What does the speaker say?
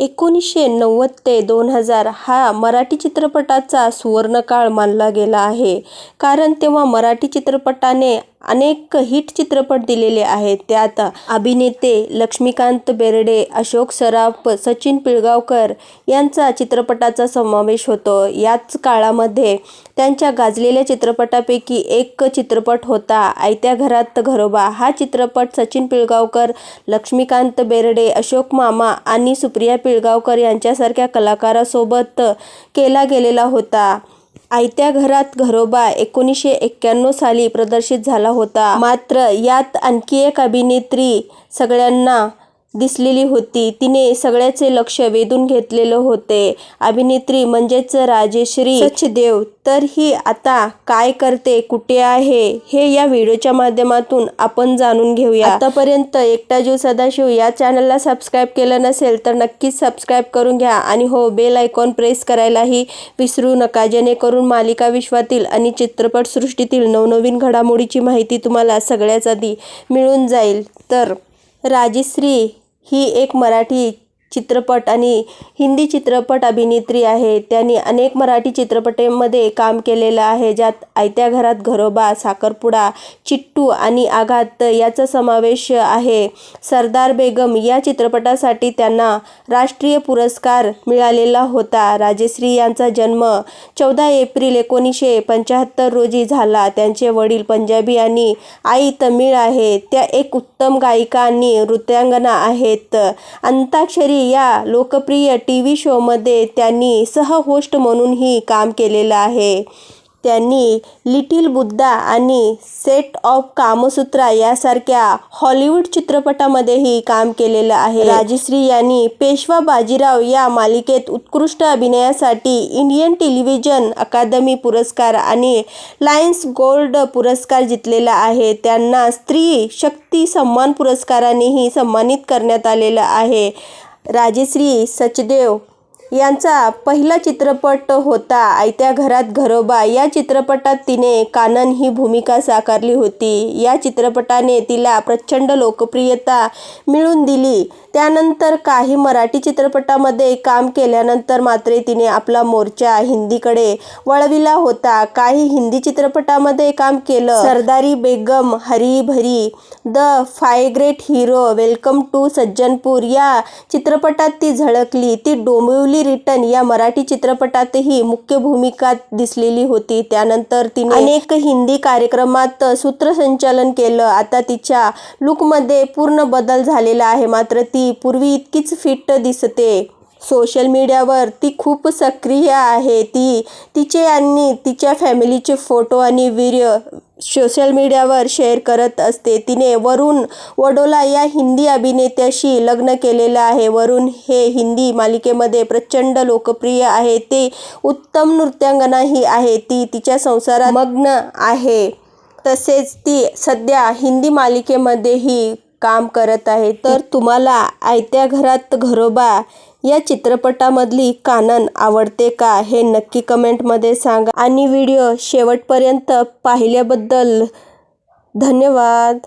एकोणीसशे नव्वद ते दोन हजार हा मराठी चित्रपटाचा सुवर्णकाळ मानला गेला आहे. कारण तेव्हा मराठी चित्रपटाने अनेक हिट चित्रपट दिलेले आहेत. त्यात अभिनेते लक्ष्मीकांत बेर्डे अशोक सराफ सचिन पिळगावकर यांचा चित्रपटाचा समावेश होतो. याच काळामध्ये त्यांच्या गाजलेल्या चित्रपटापैकी एक चित्रपट होता आयत्या घरात घरोबा. हा चित्रपट सचिन पिळगावकर लक्ष्मीकांत बेर्डे अशोक मामा आणि सुप्रिया पिळगावकर यांच्यासारख्या कलाकारासोबत केला गेलेला होता. आयत्या घरात घरोबा एकोणीसशे एक्क्याण्णव साली प्रदर्शित झाला होता. मात्र यात आणखी एक अभिनेत्री सगळ्यांना दिसलेली होती. तिने सगळ्याचे लक्ष वेधून घेतलेलं होते. अभिनेत्री म्हणजेच राजेश्री सचदेव तर ही आता काय करते कुठे आहे हे या व्हिडिओच्या माध्यमातून आपण जाणून घेऊया. आतापर्यंत एकटा जीव सदाशिव या चॅनलला सबस्क्राईब केलं नसेल तर नक्कीच सबस्क्राईब करून घ्या आणि हो बेल आयकॉन प्रेस करायलाही विसरू नका. जेणेकरून मालिका विश्वातील आणि चित्रपटसृष्टीतील नवनवीन घडामोडीची माहिती तुम्हाला सगळ्याच आधी मिळून जाईल. तर राजश्री ही एक मराठी चित्रपट आणि हिंदी चित्रपट अभिनेत्री आहे त्यांनी अनेक मराठी चित्रपटांमध्ये काम केलेलं आहे ज्यात आयत्या घरात घरोबा साखरपुडा चिट्टू आणि आघात याचा समावेश आहे. सरदार बेगम या चित्रपटासाठी त्यांना राष्ट्रीय पुरस्कार मिळालेला होता. राजश्री यांचा जन्म चौदा एप्रिल एकोणीसशे पंच्याहत्तर रोजी झाला. त्यांचे वडील पंजाबी आणि आई तमिळ आहे त्या एक उत्तम गायिका आणि नृत्यांगना आहेत. अंताक्षरी या लोकप्रिय टी व्ही शोमध्ये त्यांनी सहहोस्ट म्हणूनही काम केलेलं आहे. त्यांनी लिटिल बुद्धा आणि सेट ऑफ कामसूत्रा यासारख्या हॉलिवूड चित्रपटामध्येही काम केलेलं आहे. राजश्री यांनी पेशवा बाजीराव या मालिकेत उत्कृष्ट अभिनयासाठी इंडियन टेलिव्हिजन अकादमी पुरस्कार आणि लायन्स गोल्ड पुरस्कार जिंकलेला आहे. त्यांना स्त्री शक्ती सन्मान पुरस्कारानेही सन्मानित करण्यात आलेलं आहे. राजश्री सचदेव यांचा पहिला चित्रपट होता आयत्या घरात घरोबा. या चित्रपटात तिने कानन ही भूमिका साकारली होती. या चित्रपटाने तिला प्रचंड लोकप्रियता मिळून दिली. त्यानंतर काही मराठी चित्रपटामध्ये काम केल्यानंतर मात्र तिने आपला मोर्चा हिंदीकडे वळविला होता. काही हिंदी चित्रपटामध्ये काम केलं. Sardari Begum Hari Bhari the fire great hero welcome to Sajjanpur या चित्रपटात ती झळकली. ती डोंबिवली रिटर्न या मराठी चित्रपटातही मुख्य भूमिका दिसलेली होती. त्यानंतर तिने अनेक हिंदी कार्यक्रमात सूत्रसंचालन केलं. आता तिच्या लुकमध्ये पूर्ण बदल झालेला आहे. मात्र ती पूर्वी इतकीच फिट दिसते. सोशल मीडियावर ती खूप सक्रिय आहे. ती तिचे आणि तिच्या फॅमिलीचे फोटो आणि व्हिडिओ सोशल मीडियावर शेअर करत असते. तिने वरुण वडोला या हिंदी अभिनेत्याशी लग्न केलेलं आहे. वरुण हे हिंदी मालिकेमध्ये प्रचंड लोकप्रिय आहे. ते उत्तम नृत्यांगनाही आहे. ती तिच्या संसारात मग्न आहे. तसेच ती सध्या हिंदी मालिकेमध्येही काम करत आहे. तर तुम्हाला आयत्या घरात घरोबा या चित्रपटामधली कानन आवडते का हे नक्की कमेंटमध्ये सांगा. आणि व्हिडिओ शेवटपर्यंत पाहिल्याबद्दल धन्यवाद.